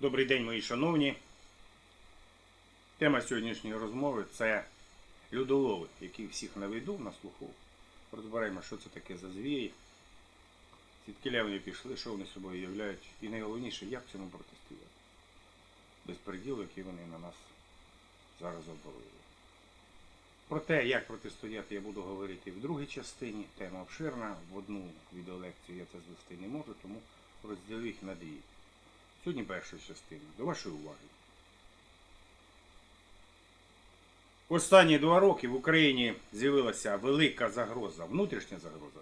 Добрий день, мої шановні. Тема сьогоднішньої розмови це людолови, які всіх на виду, на слуху. Розберемо, що це таке за звірі, звідки вони пішли, що вони собою являють. І найголовніше, як цьому протистояти. Безпреділ, який вони на нас зараз оборудили. Про те, як протистояти, я буду говорити в другій частині. Тема обширна. В одну відеолекцію я це звести не можу, тому розділю їх на дві. Сьогодні перша частина. До вашої уваги. Останні два роки в Україні з'явилася велика загроза, внутрішня загроза.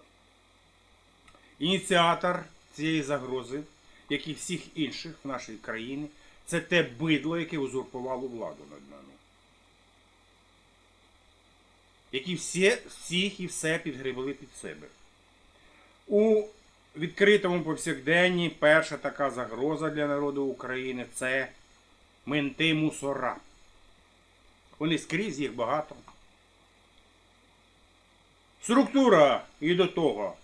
Ініціатор цієї загрози, як і всіх інших в нашій країні, це те бидло, яке узурпувало владу над нами. Які всі, всіх і все підгребли під себе. У відкритому повсякденні перша така загроза для народу України це менти мусора. Вони скрізь їх багато. Структура і до того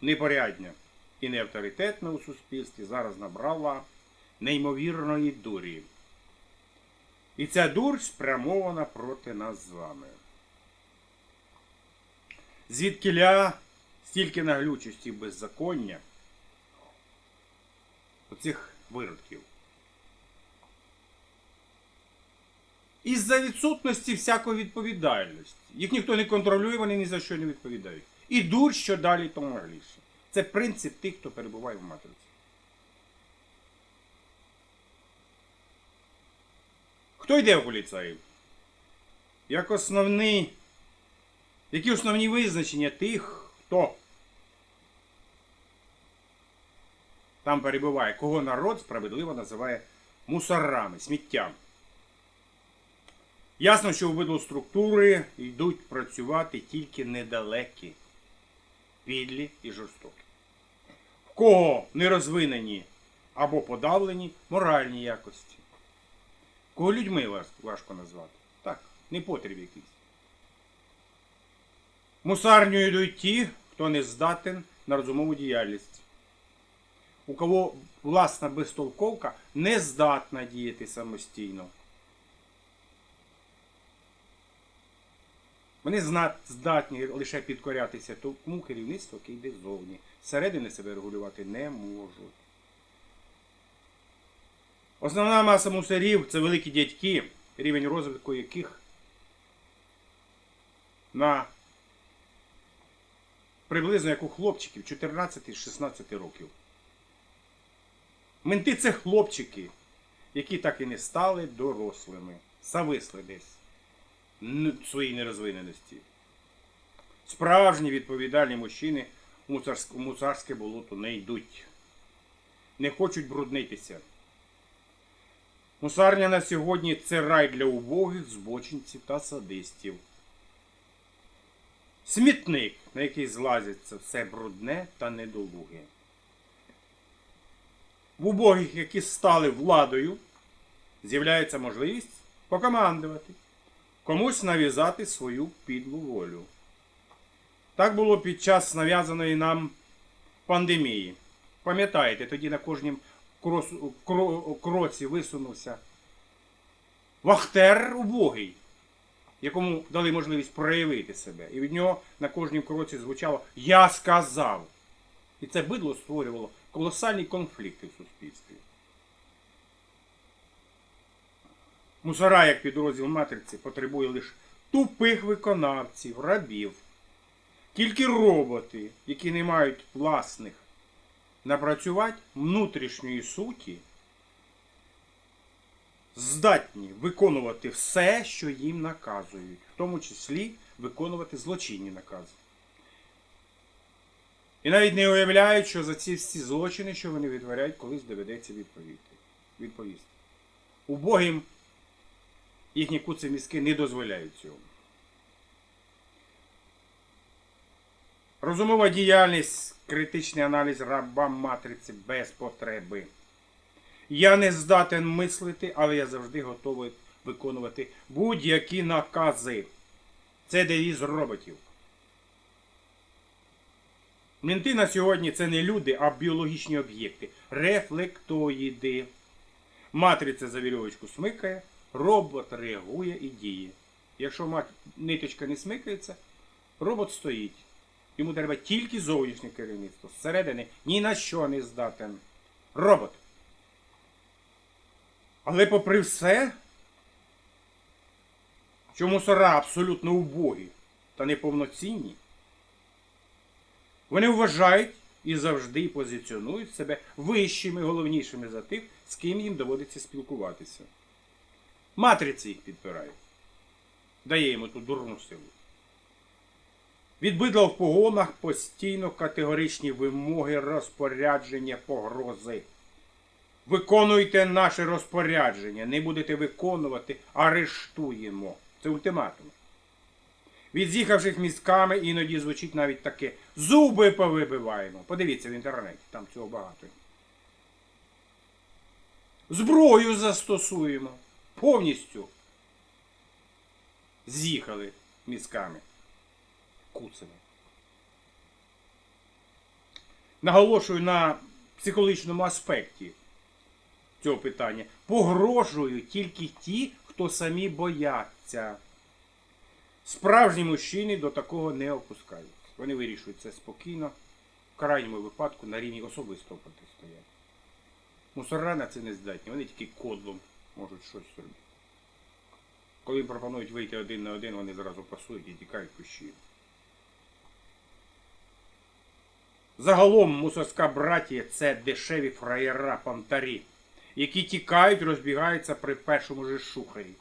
непорядня і не авторитетна у суспільстві зараз набрала неймовірної дурі. І ця дурь спрямована проти нас з вами. Звідкиля стільки наглючості беззаконня оцих виродків. Із-за відсутності всякої відповідальності. Їх ніхто не контролює, вони ні за що не відповідають. І дурь, що далі, то нагліше. Це принцип тих, хто перебуває в матриці. Хто йде в поліцаїв? Як основний які основні визначення тих, хто там перебуває, кого народ справедливо називає мусорами, сміттям? Ясно, що обидві структури йдуть працювати тільки недалекі, підлі і жорстокі. В кого не розвинені або подавлені моральні якості. Кого людьми важко назвати. Так, непотріб якийсь. Мусарню йдуть ті, хто не здатен на розумову діяльність. У кого власна безтолковка не здатна діяти самостійно. Вони здатні лише підкорятися тому керівництву, яке йде ззовні. Зсередини себе регулювати не можуть. Основна маса мусорів це великі дядьки, рівень розвитку яких на приблизно як у хлопчиків 14-16 років. Менти це хлопчики, які так і не стали дорослими, зависли десь в своїй нерозвиненості. Справжні відповідальні мужчини у мусарськ- у мусарське болото не йдуть, не хочуть бруднитися. Мусарня на сьогодні це рай для убогих, збочинців та садистів. Смітник, на який злазиться все брудне та недолуге. В убогих, які стали владою, з'являється можливість покомандувати, комусь нав'язати свою підлу волю. Так було під час нав'язаної нам пандемії. Пам'ятаєте, тоді на кожнім кроці висунувся вахтер убогий якому дали можливість проявити себе. І від нього на кожній кроці звучало Я сказав. І це бидло створювало колосальні конфлікти в суспільстві. Мусора, як підрозділ матриці, потребує лише тупих виконавців, рабів. Тільки роботи, які не мають власних напрацювати внутрішньої суті, здатні виконувати все, що їм наказують, в тому числі виконувати злочинні накази. І навіть не уявляють, що за ці всі злочини, що вони відтворяють, колись доведеться відповісти. відповісти. Убогим їхні куці мізки не дозволяють цього. Розумова діяльність, критичний аналіз раба матриці без потреби. Я не здатен мислити, але я завжди готовий виконувати будь-які накази. Це девіз роботів. Мінти на сьогодні це не люди, а біологічні об'єкти, рефлектоїди. Матриця за вірьовочку смикає, робот реагує і діє. Якщо ниточка не смикається, робот стоїть. Йому треба тільки зовнішнє керівництво. Зсередини ні на що не здатен. Робот. Але попри все, що мусора абсолютно убогі та неповноцінні, вони вважають і завжди позиціонують себе вищими, головнішими за тих, з ким їм доводиться спілкуватися. Матриці їх підпирають. Дає йому ту дурну силу. Від бидла в погонах постійно категоричні вимоги, розпорядження, погрози. Виконуйте наше розпорядження, не будете виконувати, арештуємо. Це ультиматум. Від з'їхавших мізками іноді звучить навіть таке зуби повибиваємо. Подивіться в інтернеті, там цього багато. Зброю застосуємо. Повністю з'їхали мізками. Куцево. Наголошую на психологічному аспекті цього питання. Погрожують тільки ті, хто самі бояться. Справжні мужчини до такого не опускають. Вони вирішують це спокійно, в крайньому випадку на рівні особистого протистояння. Мусора на це не здатні, вони тільки кодлом можуть щось зробити. Коли їм пропонують вийти один на один, вони зразу пасують і тікають кущі. Загалом мусорська братія це дешеві фраєра понтарі, які тікають, розбігаються при першому же шухері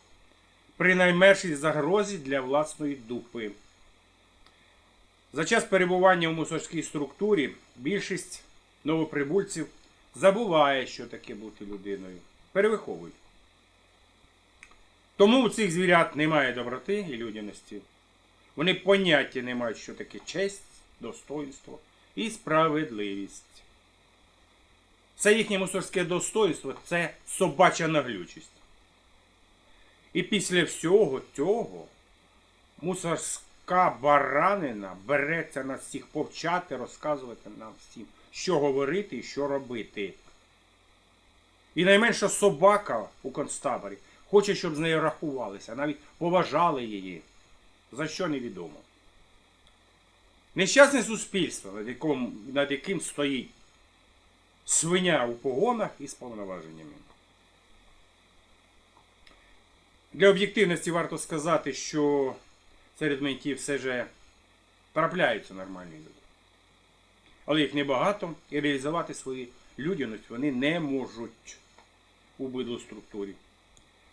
при найменшій загрозі для власної дупи. За час перебування в мусорській структурі більшість новоприбульців забуває, що таке бути людиною. Перевиховують. Тому у цих звірят немає доброти і людяності. Вони поняття не мають, що таке честь, достоинство і справедливість. Це їхнє мусорське достоинство це собача наглючість. І після всього цього мусорська баранина береться нас всіх повчати, розказувати нам всім, що говорити і що робити. І найменша собака у концтаборі хоче, щоб з нею рахувалися, навіть поважали її. За що невідомо. Нещасне суспільство, над яким, над яким стоїть свиня у погонах із повноваженнями. Для об'єктивності варто сказати, що серед ментів все же трапляються нормальні люди. Але їх небагато і реалізувати свою людяність вони не можуть у бидлоструктурі.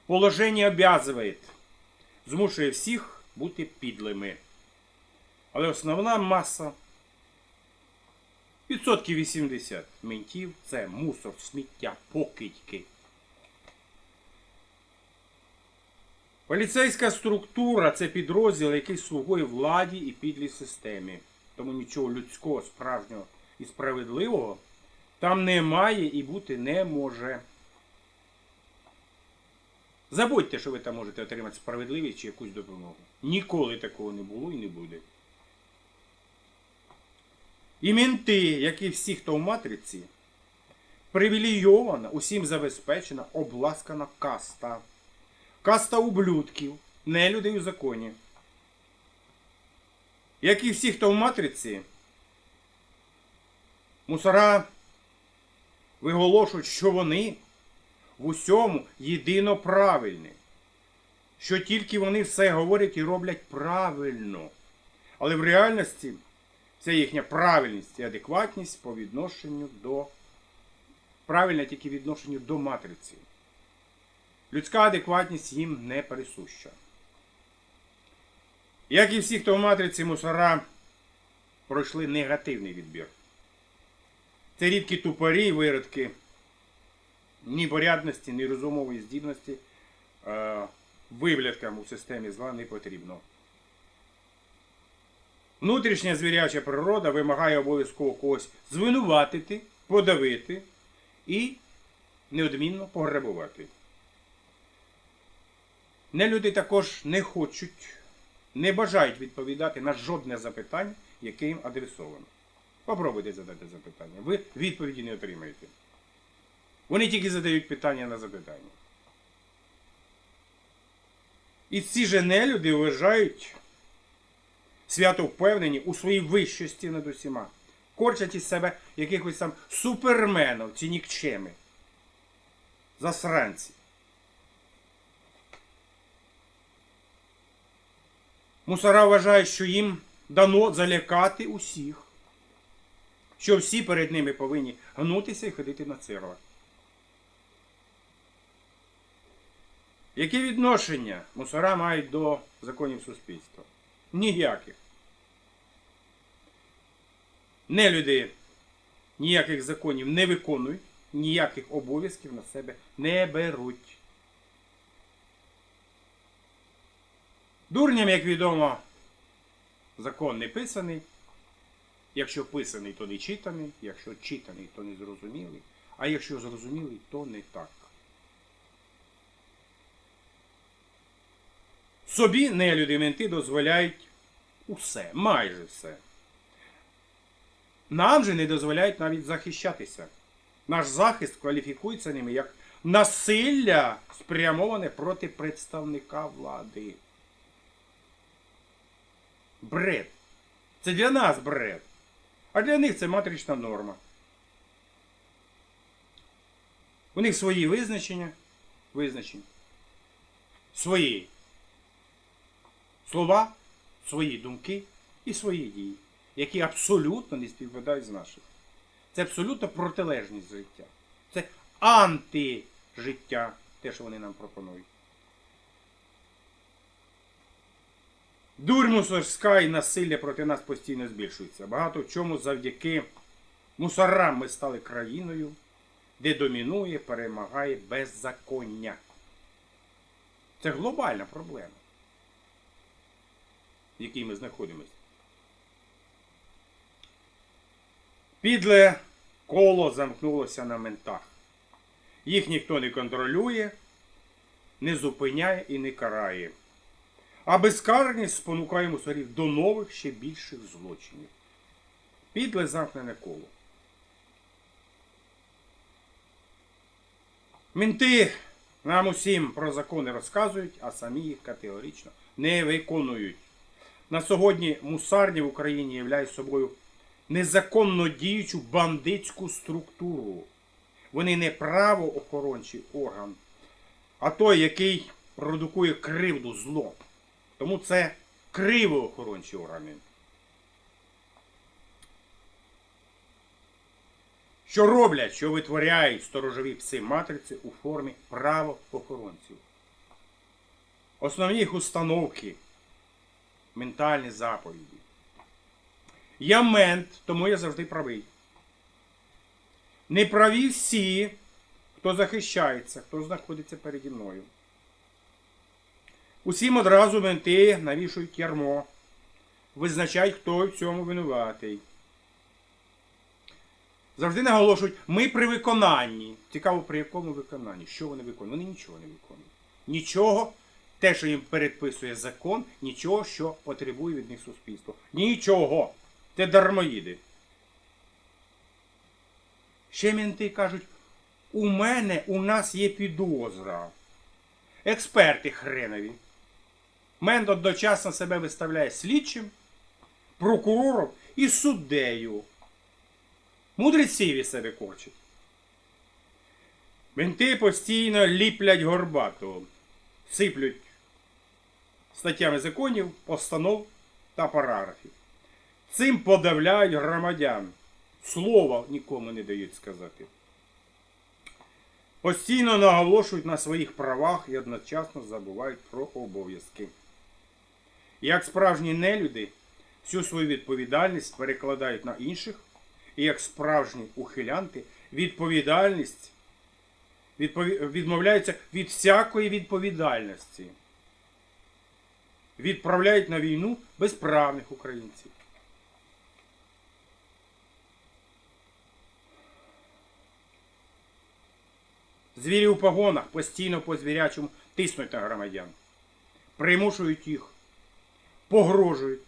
Положення обязує, змушує всіх бути підлими. Але основна маса відсотків 80 ментів це мусор, сміття, покидьки. Поліцейська структура це підрозділ, який слугує владі і підлій системі. Тому нічого людського, справжнього і справедливого там немає і бути не може. Забудьте, що ви там можете отримати справедливість чи якусь допомогу. Ніколи такого не було і не буде. І менти, як і всі, хто в матриці, привілейована, усім забезпечена, обласкана каста. Каста ублюдків, не людей у законі. Як і всі, хто в матриці, мусора виголошують, що вони в усьому єдино правильні. Що тільки вони все говорять і роблять правильно. Але в реальності це їхня правильність і адекватність по відношенню до правильне тільки відношенню до матриці. Людська адекватність їм не присуща. Як і всі, хто в матриці мусора пройшли негативний відбір. Це рідкі тупорі і виродки ні порядності, ні розумової здібності е, виглядкам у системі зла не потрібно. Внутрішня звіряча природа вимагає обов'язково когось звинуватити, подавити і неодмінно пограбувати. Нелюди також не хочуть, не бажають відповідати на жодне запитання, яке їм адресовано. Попробуйте задати запитання. Ви відповіді не отримаєте. Вони тільки задають питання на запитання. І ці же нелюди вважають свято впевнені у своїй вищості над усіма. Корчать із себе якихось там суперменів, ці нікчеми. Засранці. Мусора вважають, що їм дано залякати усіх, що всі перед ними повинні гнутися і ходити на цирлах. Яке відношення мусора мають до законів суспільства? Ніяких. Нелюди ніяких законів не виконують, ніяких обов'язків на себе не беруть. Дурням, як відомо, закон не писаний. Якщо писаний, то не читаний, якщо читаний, то не зрозумілий, а якщо зрозумілий, то не так. Собі нелюди менти дозволяють усе, майже все. Нам же не дозволяють навіть захищатися. Наш захист кваліфікується ними як насилля, спрямоване проти представника влади. Бред. Це для нас бред. А для них це матрична норма. У них свої визначення, визначення. Свої слова, свої думки і свої дії, які абсолютно не співпадають з нашими. Це абсолютно протилежність життя. Це антижиття, те, що вони нам пропонують. Дурь мусорська і насилля проти нас постійно збільшується. Багато в чому завдяки мусорам ми стали країною, де домінує, перемагає беззаконня. Це глобальна проблема, в якій ми знаходимося. Підле коло замкнулося на ментах. Їх ніхто не контролює, не зупиняє і не карає. А безкарність спонукає мусорів до нових ще більших злочинів. Підле замкнене коло. Мінти нам усім про закони розказують, а самі їх категорично не виконують. На сьогодні мусарні в Україні являють собою незаконно діючу бандитську структуру. Вони не правоохорончий орган, а той, який продукує кривду зло. Тому це кривоохорончі органи. Що роблять, що витворяють сторожові пси матриці у формі правоохоронців. Основні їх установки, ментальні заповіді. Я мент, тому я завжди правий. Не праві всі, хто захищається, хто знаходиться переді мною. Усім одразу менти навішують ярмо, визначають, хто в цьому винуватий. Завжди наголошують, ми при виконанні. Цікаво, при якому виконанні? Що вони виконують? Вони нічого не виконують. Нічого, те, що їм передписує закон, нічого, що потребує від них суспільство. Нічого. Це дармоїди. Ще менти кажуть, у мене, у нас є підозра. Експерти хренові. Мент одночасно себе виставляє слідчим, прокурором і суддею. Мудреці від себе корчать. Менти постійно ліплять горбату, сиплють статтями законів, постанов та параграфів. Цим подавляють громадян. Слова нікому не дають сказати. Постійно наголошують на своїх правах і одночасно забувають про обов'язки. Як справжні нелюди, всю свою відповідальність перекладають на інших, і як справжні ухилянти, відповідальність відпові... відмовляються від всякої відповідальності. Відправляють на війну безправних українців. Звірі у погонах постійно по звірячому тиснуть на громадян, примушують їх, погрожують.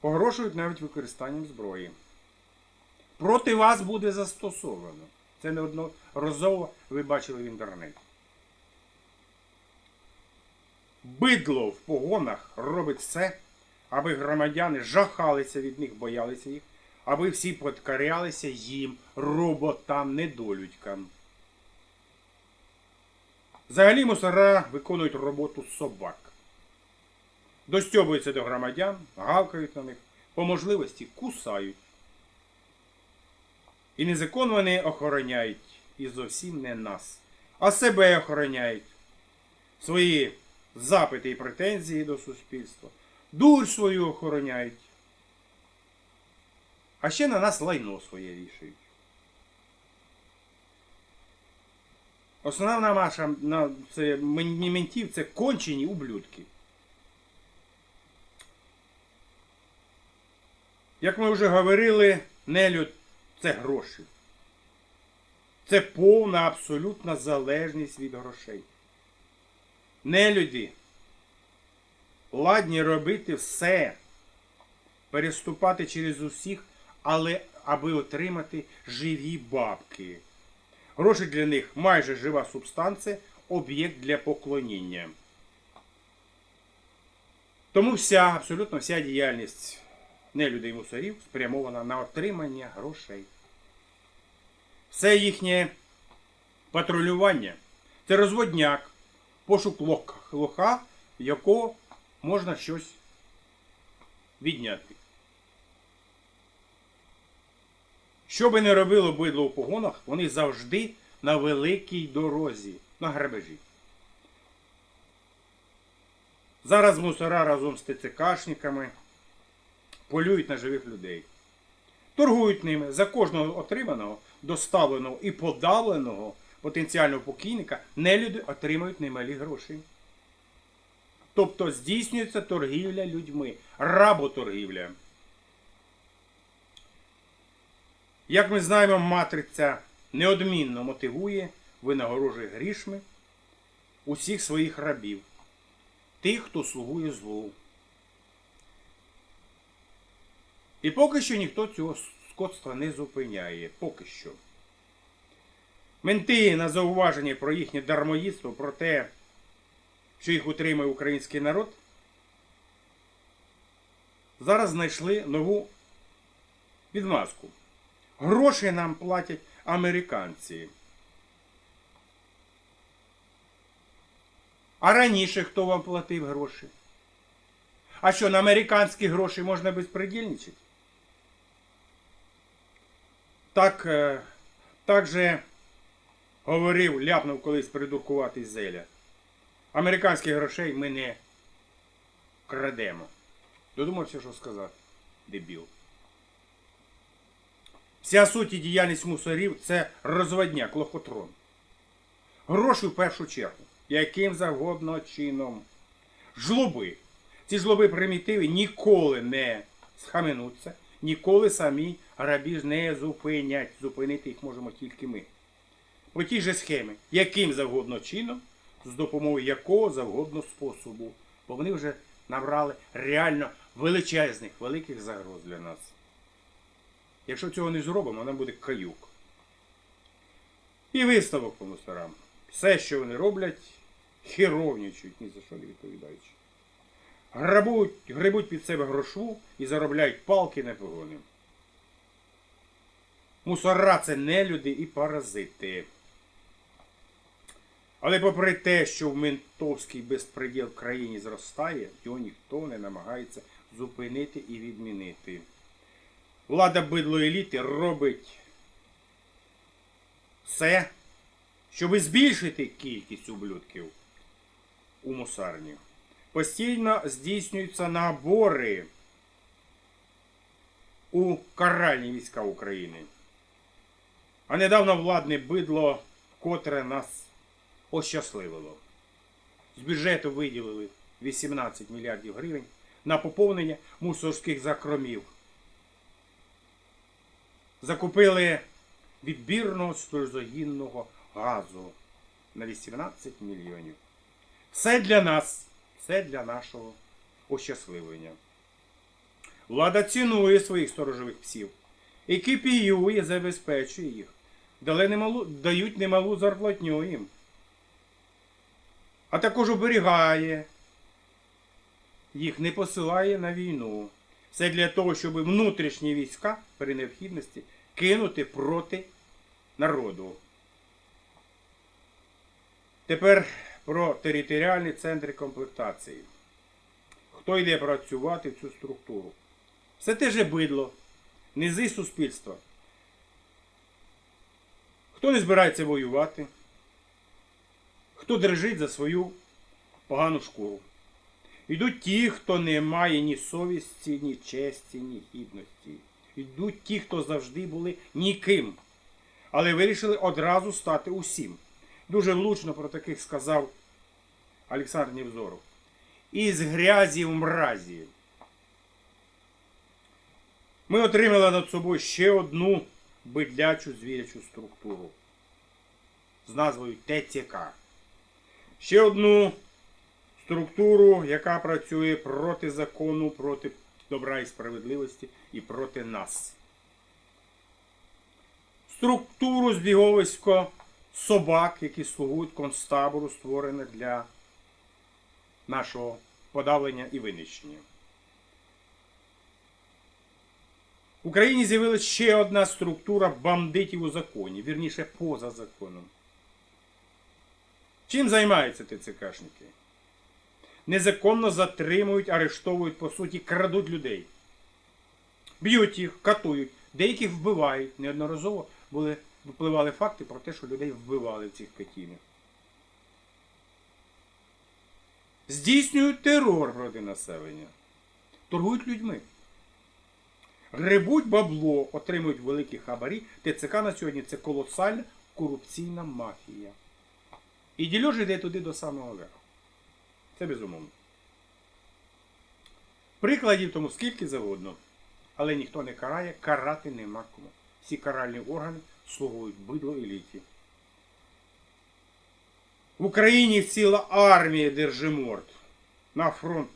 Погрожують навіть використанням зброї. проти вас буде застосовано. Це неодноразово ви бачили в інтернеті. Бидло в погонах робить все, аби громадяни жахалися від них, боялися їх, аби всі подкорялися їм, роботам, недолюдькам. Взагалі мусора виконують роботу собак. Достьобуються до громадян, гавкають на них, по можливості кусають. І незаконно вони охороняють і зовсім не нас, а себе охороняють. Свої запити і претензії до суспільства. Дурь свою охороняють. А ще на нас лайно своє вішають. Основна наша на, це ментів це кончені ублюдки. Як ми вже говорили, нелюд це гроші. Це повна абсолютна залежність від грошей. Нелюді ладні робити все, переступати через усіх, але аби отримати живі бабки. Гроші для них майже жива субстанція, об'єкт для поклоніння. Тому вся, абсолютно вся діяльність нелюдей мусорів спрямована на отримання грошей. Все їхнє патрулювання це розводняк, пошук лох- лоха, в якого можна щось відняти. Що би не робило бидло у погонах, вони завжди на великій дорозі, на грабежі. Зараз мусора разом з ТЦКшниками полюють на живих людей. Торгують ними за кожного отриманого, доставленого і подавленого потенціального покійника нелюди отримують немалі гроші. Тобто здійснюється торгівля людьми, работоргівля. Як ми знаємо, матриця неодмінно мотивує, винагороджує грішми усіх своїх рабів, тих, хто слугує злу. І поки що ніхто цього скотства не зупиняє. Поки що. Менти на зауваження про їхнє дармоїдство, про те, що їх утримує український народ, зараз знайшли нову відмазку. Гроші нам платять американці. А раніше хто вам платив гроші? А що, на американські гроші можна безпредельничати? Так, е, так же говорив, ляпнув колись придуркуватий Зеля. Американських грошей ми не крадемо. Додумався, що сказати, дебіл. Вся суть і діяльність мусорів це розводняк, лохотрон. Гроші в першу чергу, яким завгодно чином. Жлоби. Ці жлоби примітиви ніколи не схаменуться, ніколи самі грабіж не зупинять. Зупинити їх можемо тільки ми. По тій же схемі, яким завгодно чином, з допомогою якого завгодно способу. Бо вони вже набрали реально величезних, великих загроз для нас. Якщо цього не зробимо, нам буде каюк. І висновок по мусорам. Все, що вони роблять, херовнічують, ні за що не відповідаючи. Грабують, грибуть під себе грошву і заробляють палки на погони. Мусора це нелюди і паразити. Але попри те, що в ментовський безпреділ в країні зростає, його ніхто не намагається зупинити і відмінити. Влада бидло еліти робить все, щоб збільшити кількість ублюдків у мусарні. Постійно здійснюються набори у каральні війська України. А недавно владне бидло, котре нас ощасливило. З бюджету виділили 18 мільярдів гривень на поповнення мусорських закромів. Закупили відбірного сльозогінного газу на 18 мільйонів. Все для нас, все для нашого ощасливлення. Влада цінує своїх сторожових псів екіпіює, забезпечує їх, дали немалу, дають немалу зарплатню їм. А також оберігає їх, не посилає на війну. Це для того, щоб внутрішні війська при необхідності кинути проти народу. Тепер про територіальні центри комплектації. Хто йде працювати в цю структуру? Все те же бидло, низи суспільства. Хто не збирається воювати, хто держить за свою погану шкуру. Йдуть ті, хто не має ні совісті, ні честі, ні гідності. Йдуть ті, хто завжди були ніким, але вирішили одразу стати усім. Дуже влучно про таких сказав Олександр Невзоров. Із грязі в мразі. Ми отримали над собою ще одну бидлячу звірячу структуру з назвою ТЦК. Ще одну структуру, яка працює проти закону, проти добра і справедливості і проти нас. Структуру збіговисько собак, які слугують концтабору, створене для нашого подавлення і винищення. В Україні з'явилася ще одна структура бандитів у законі, вірніше поза законом. Чим займаються ТЦКшники? Незаконно затримують, арештовують, по суті, крадуть людей. Б'ють їх, катують, деяких вбивають. Неодноразово були, випливали факти про те, що людей вбивали в цих катінах. Здійснюють терор проти населення. Торгують людьми. Грибуть бабло, отримують великі хабарі. ТЦК на сьогодні це колосальна корупційна мафія. І дільож йде туди до самого верху. Це безумовно. Прикладів тому скільки завгодно. Але ніхто не карає, карати нема кому. Всі каральні органи слугують бидло еліті. В Україні ціла армія держиморд. На фронт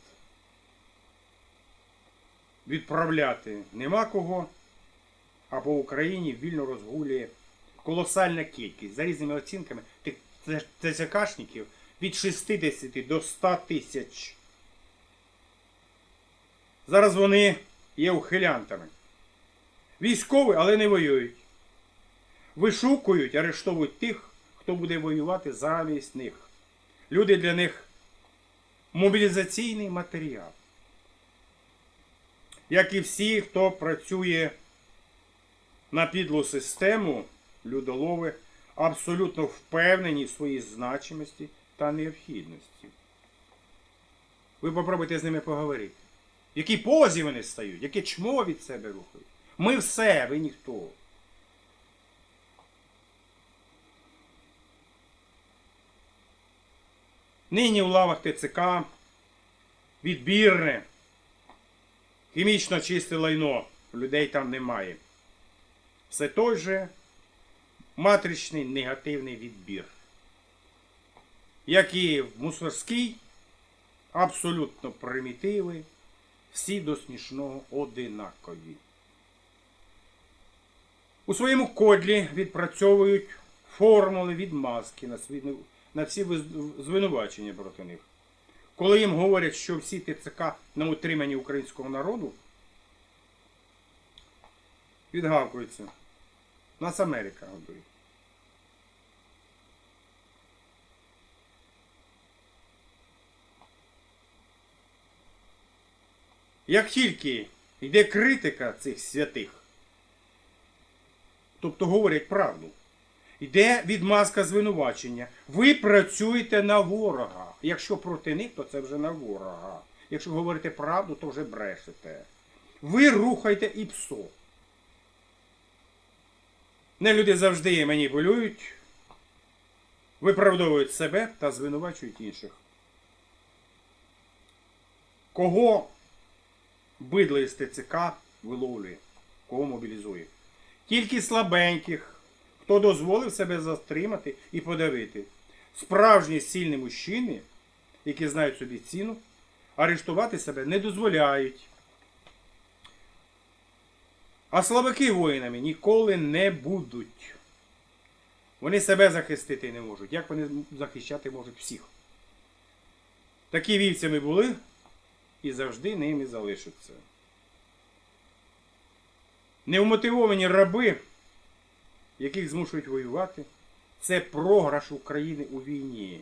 відправляти нема кого, а по Україні вільно розгулює колосальна кількість. За різними оцінками ТЦКшників від 60 до 100 тисяч. Зараз вони є ухилянтами. Військові, але не воюють. Вишукують, арештовують тих, хто буде воювати замість них. Люди для них мобілізаційний матеріал. Як і всі, хто працює на підлу систему, людолови абсолютно впевнені в своїй значимості та необхідності. Ви попробуйте з ними поговорити. В якій позі вони стають, яке чмо від себе рухають. Ми все, ви ніхто. Нині в лавах ТЦК відбірне, хімічно чисте лайно. Людей там немає. Все той же матричний негативний відбір. Як і в мусорській, абсолютно примітиви, всі до смішного одинакові. У своєму кодлі відпрацьовують формули відмазки на, всі звинувачення проти них. Коли їм говорять, що всі ТЦК на утриманні українського народу, відгавкуються. Нас Америка годує. Як тільки йде критика цих святих, тобто говорять правду, йде відмазка звинувачення. Ви працюєте на ворога. Якщо проти них, то це вже на ворога. Якщо говорите правду, то вже брешете. Ви рухайте і псо. Не люди завжди маніпулюють, виправдовують себе та звинувачують інших. Кого бидло із ТЦК виловлює, кого мобілізує? Тільки слабеньких, хто дозволив себе затримати і подавити. Справжні сильні мужчини, які знають собі ціну, арештувати себе не дозволяють. А слабаки воїнами ніколи не будуть. Вони себе захистити не можуть. Як вони захищати можуть всіх? Такі вівцями були і завжди ними залишаться. Невмотивовані раби, яких змушують воювати, це програш України у війні.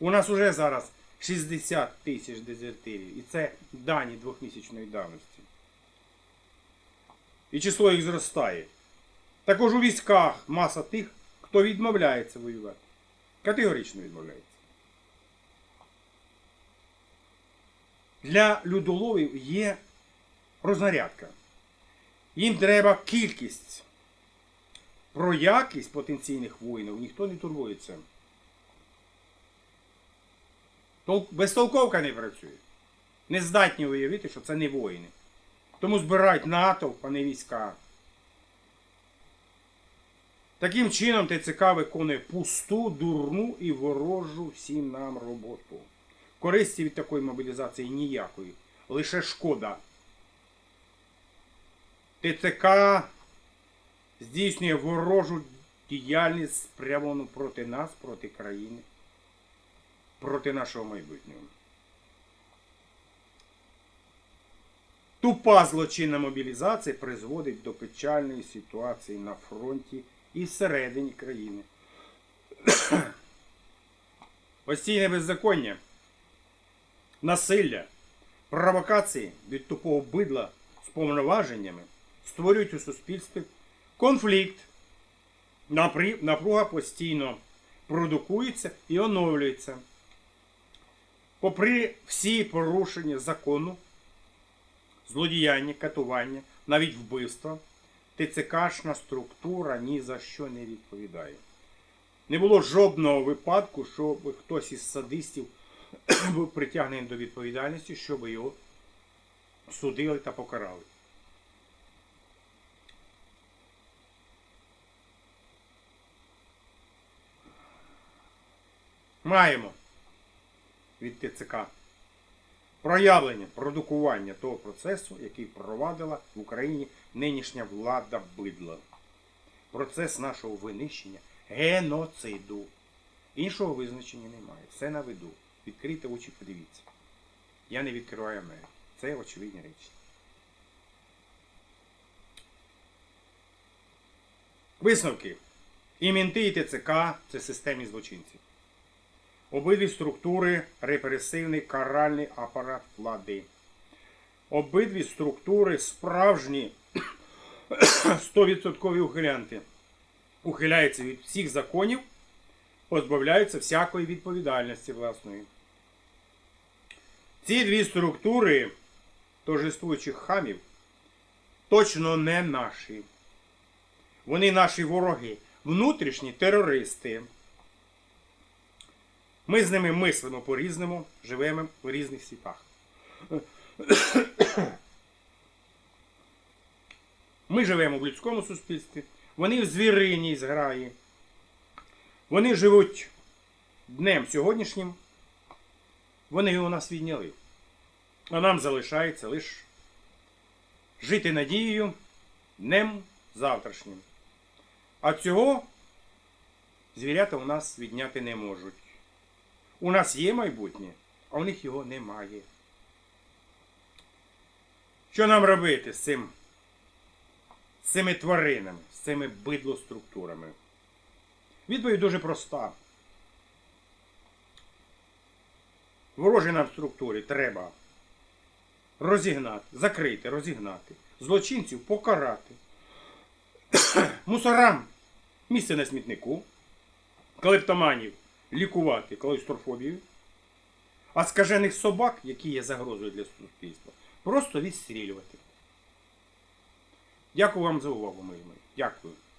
У нас уже зараз 60 тисяч дезертирів, і це дані двохмісячної давності. І число їх зростає. Також у військах маса тих, хто відмовляється воювати. Категорично відмовляється. Для людоловів є рознарядка. Їм треба кількість. Про якість потенційних воїнів ніхто не турбується. Безтолковка не працює. Не здатні уявити, що це не воїни. Тому збирають натовп, а не війська. Таким чином ТЦК виконує пусту, дурну і ворожу всім нам роботу. Користі від такої мобілізації ніякої. Лише шкода. ТЦК здійснює ворожу діяльність спрямовану проти нас, проти країни, проти нашого майбутнього. Тупа злочинна мобілізація призводить до печальної ситуації на фронті і всередині країни. Постійне беззаконня, насилля, провокації від тупого бидла з повноваженнями створюють у суспільстві конфлікт. Напруга постійно продукується і оновлюється. Попри всі порушення закону, злодіяння, катування, навіть вбивства, ТЦКшна структура ні за що не відповідає. Не було жодного випадку, щоб хтось із садистів був притягнений до відповідальності, щоб його судили та покарали. Маємо від ТЦК проявлення, продукування того процесу, який провадила в Україні нинішня влада бидла. Процес нашого винищення, геноциду. Іншого визначення немає. Все на виду. Відкрийте очі, подивіться. Я не відкриваю Америку. Це очевидні речі. Висновки. І мінти, і ТЦК це системні злочинці. Обидві структури репресивний каральний апарат влади. Обидві структури справжні 100% ухилянти. Ухиляються від всіх законів, позбавляються всякої відповідальності власної. Ці дві структури торжествуючих хамів точно не наші. Вони наші вороги, внутрішні терористи. Ми з ними мислимо по-різному, живемо в різних світах. Ми живемо в людському суспільстві, вони в звіриній зграї. Вони живуть днем сьогоднішнім, вони його у нас відняли. А нам залишається лише жити надією днем завтрашнім. А цього звірята у нас відняти не можуть. У нас є майбутнє, а у них його немає. Що нам робити з цим? З цими тваринами, з цими бидлоструктурами? Відповідь дуже проста. Ворожі нам структурі треба розігнати, закрити, розігнати, злочинців покарати, мусорам місце на смітнику, клептоманів лікувати клаустрофобію, а скажених собак, які є загрозою для суспільства, просто відстрілювати. Дякую вам за увагу, мої мої. Дякую.